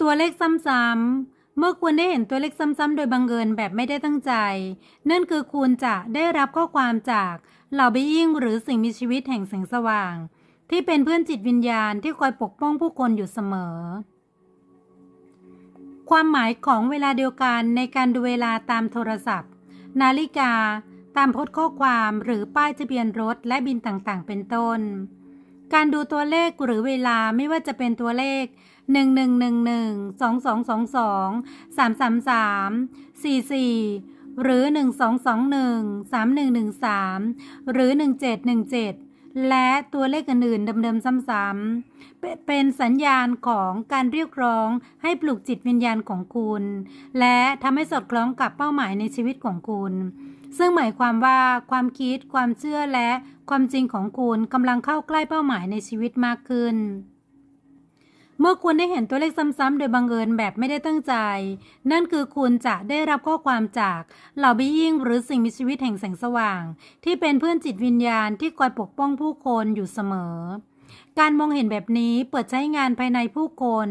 ตัวเลขซ้ำๆ เมื่อคุณได้เห็นตัวเลขซ้ำๆ โดยบังเอิญแบบไม่ได้ตั้งใจ นั่นคือคุณจะได้รับข้อความจากเหล่าบีอิงหรือสิ่งมีชีวิตแห่งแสงสว่าง ที่เป็นเพื่อนจิตวิญญาณที่คอยปกป้องผู้คนอยู่เสมอ ความหมายของเวลาเดียวกันในการดูเวลาตามโทรศัพท์ นาฬิกา ตามพสต์ข้อความหรือป้ายทะเบียนรถและบินต่างๆ เป็นต้น การดูตัวเลขหรือเวลาไม่ว่าจะเป็นตัวเลข 1111 2222 333 44 หรือ 1221 3113 หรือ 1717 และตัวเลขอื่นๆเดิมๆซ้ำๆเป็นสัญญาณของการเรียกร้องให้ปลุกจิตวิญญาณของคุณ และทำให้สอดคล้องกับเป้าหมายในชีวิตของคุณ ซึ่งหมายความว่าความคิด ความเชื่อและความจริงของคุณกำลังเข้าใกล้เป้าหมายในชีวิตมากขึ้น เมื่อคุณได้เห็นตัวเลขซ้ำๆโดยบังเอิญแบบไม่ได้ตั้งใจ นั่นคือคุณจะได้รับข้อความจากเหล่าบียิ่งหรือสิ่งมีชีวิตแห่งแสงสว่าง ที่เป็นเพื่อนจิตวิญญาณที่คอยปกป้องผู้คนอยู่เสมอ การมองเห็นแบบนี้เปิดใช้งานภายในผู้คน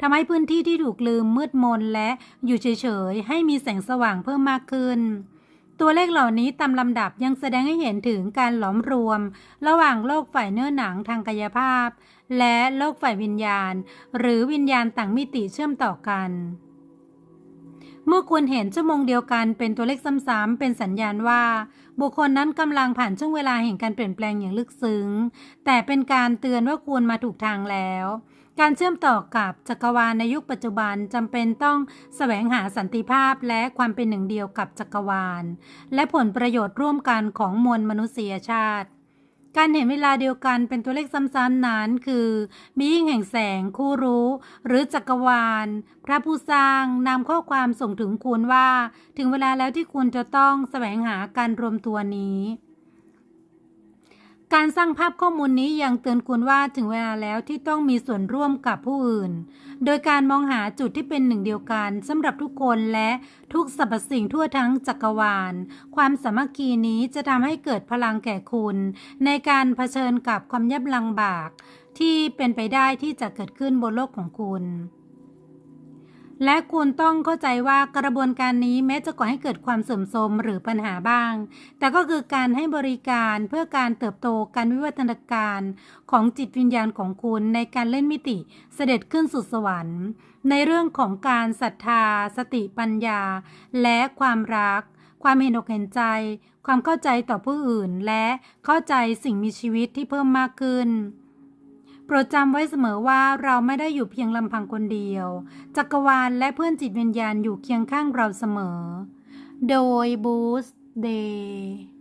ทำให้พื้นที่ที่ถูกลืมมืดมนและอยู่เฉยๆให้มีแสงสว่างเพิ่มมากขึ้น ตัวเลขเหล่านี้ตามลำดับยังแสดงให้เห็นถึงการหลอมรวม ระหว่างโลกฝ่ายเนื้อหนังทางกายภาพ และโลกฝ่ายวิญญาณ หรือวิญญาณต่างมิติเชื่อมต่อกัน เมื่อคุณเห็นชั่วโมงเดียวกันเป็นตัวเลขซ้ำๆเป็นสัญญาณว่า บุคคลนั้นกำลังผ่านช่วงเวลาแห่งการเปลี่ยนแปลงอย่างลึกซึ้ง แต่เป็นการเตือนว่าคุณมาถูกทางแล้ว การเชื่อมต่อกับจักรวาลในยุคปัจจุบันจำเป็นต้องแสวงหาสันติภาพและความเป็นหนึ่งเดียวกับจักรวาล และผลประโยชน์ร่วมกันของมวลมนุษยชาติ การเห็นเวลาเดียวกันเป็นตัวเลขซ้ำๆนั้นคือ มียิ่งแห่งแสงคู่รู้ หรือจักรวาล พระผู้สร้างนำข้อความส่งถึงคุณว่า ถึงเวลาแล้วที่คุณจะต้องแสวงหาการรวมตัวนี้ การสร้างภาพข้อมูลนี้ยังเตือนคุณว่าถึงเวลาแล้วที่ต้องมีส่วนร่วมกับผู้อื่น โดยการมองหาจุดที่เป็นหนึ่งเดียวกันสำหรับทุกคนและทุกสรรพสิ่งทั่วทั้งจักรวาล ความสามัคคีนี้จะทำให้เกิดพลังแก่คุณ ในการเผชิญกับความยากลำบาก ที่เป็นไปได้ที่จะเกิดขึ้นบนโลกของคุณ และคุณต้องเข้าใจว่ากระบวนการนี้แม้จะก่อให้เกิดความเสื่อมโทรมหรือปัญหาบ้าง แต่ก็คือการให้บริการเพื่อการเติบโตการวิวัฒนาการของจิตวิญญาณของคุณในการเล่นมิติเสด็จขึ้นสู่สวรรค์ ในเรื่องของการศรัทธา สติปัญญา และความรัก ความเห็นอกเห็นใจ ความเข้าใจต่อผู้อื่น และเข้าใจสิ่งมีชีวิตที่เพิ่มมากขึ้น โปรดจำไว้เสมอว่าเราไม่ได้อยู่เพียงลำพังคนเดียว จักรวาลและเพื่อนจิตวิญญาณอยู่เคียงข้างเราเสมอ โดยบูสเดย์